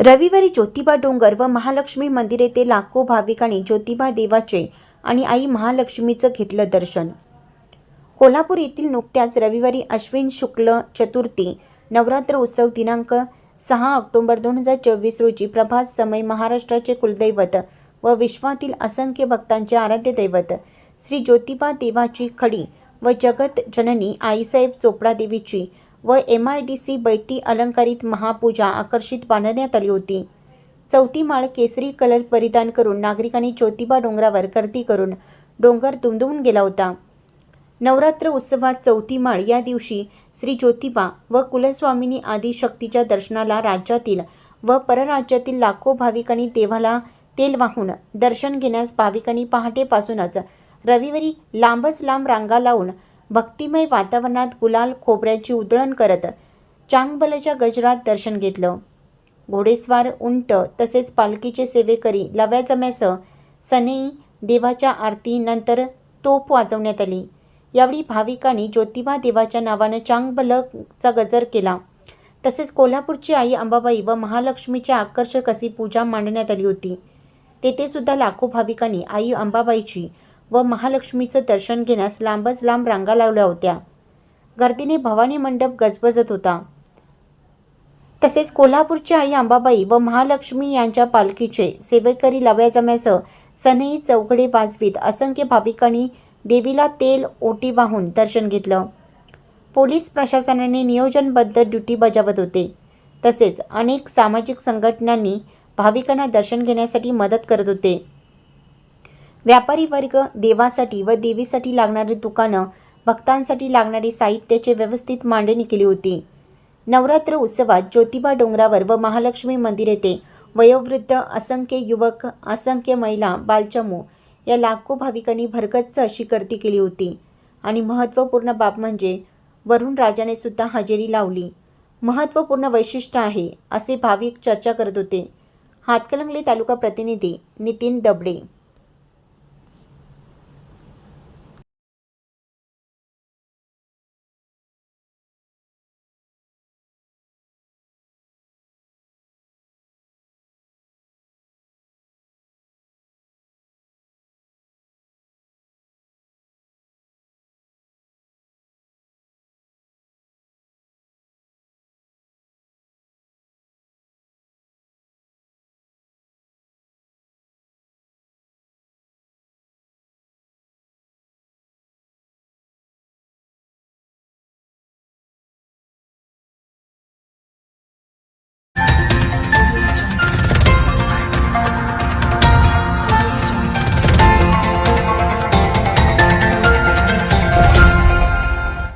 रविवारी ज्योतिबा डोंगर व महालक्ष्मी मंदिर येथे लाखो भाविकांनी ज्योतिबा देवाचे आणि आई महालक्ष्मीचं घेतलं दर्शन. कोल्हापूर येथील नुकत्याच रविवारी अश्विन शुक्ल चतुर्थी नवरात्र उत्सव दिनांक सहा ऑक्टोबर दोन हजार चोवीस रोजी प्रभात समय महाराष्ट्राचे कुलदैवत व विश्वातील असंख्य भक्तांचे आराध्य दैवत श्री ज्योतिबा देवाची खडी व जगत जननी आईसाहेब चोपडा देवीची व एम आय डी सी बैठी अलंकारित महापूजा आकर्षित बांधण्यात आली होती. चौथी माळ केसरी कलर परिधान करून नागरिकांनी ज्योतिबा डोंगरावर गर्दी करून डोंगर दुमदुमून गेला होता. नवरात्र उत्सवात चौथी माळ या दिवशी श्री ज्योतिबा व कुलस्वामिनी आदी शक्तीच्या दर्शनाला राज्यातील व परराज्यातील लाखो भाविकांनी देवाला तेल वाहून दर्शन घेण्यास भाविकांनी पहाटेपासूनच रविवारी लांबच लांब रांगा लावून भक्तिमय वातावरणात गुलाल खोबऱ्याची उधळण करत चांगबलच्या गजरात दर्शन घेतलं. घोडेस्वार उंट तसेच पालखीचे सेवेकरी लव्या जम्यासह सनई देवाच्या आरतीनंतर तोप वाजवण्यात आली. यावेळी भाविकांनी ज्योतिबा देवाच्या नावानं चांगबलचा गजर केला. तसेच कोल्हापूरची आई अंबाबाई व महालक्ष्मीची आकर्षक अशी पूजा मांडण्यात आली होती. तेथे सुद्धा लाखो भाविकांनी आई अंबाबाईची व महालक्ष्मीचं दर्शन घेण्यास लांबच लांब रांगा लावल्या होत्या. गर्दीने भवानी मंडप गजबजत होता. तसेच कोल्हापूरची आई अंबाबाई व महालक्ष्मी यांच्या पालखीचे सेवेकरी लव्या जम्यासह सनई चौघडे वाजवीत असंख्य भाविकांनी देवीला तेल ओटी वाहून दर्शन घेतलं. पोलीस प्रशासनाने नियोजनबद्ध ड्युटी बजावत होते. तसेच अनेक सामाजिक संघटनांनी भाविकांना दर्शन घेण्यासाठी मदत करत होते. व्यापारी वर्ग देवासाठी व देवीसाठी लागणारी दुकानं भक्तांसाठी लागणारी साहित्याची व्यवस्थित मांडणी केली होती. नवरात्र उत्सवात ज्योतिबा डोंगरावर व महालक्ष्मी मंदिर येथे वयोवृद्ध असंख्य युवक असंख्य महिला बालचमू या लाखो भाविकांनी भरगच्च अशी गर्दी केली होती. आणि महत्त्वपूर्ण बाब म्हणजे वरुण राजाने सुद्धा हजेरी लावली. महत्त्वपूर्ण वैशिष्ट्य आहे असे भाविक चर्चा करत होते. हातकलंगले तालुका प्रतिनिधी नितीन दबडे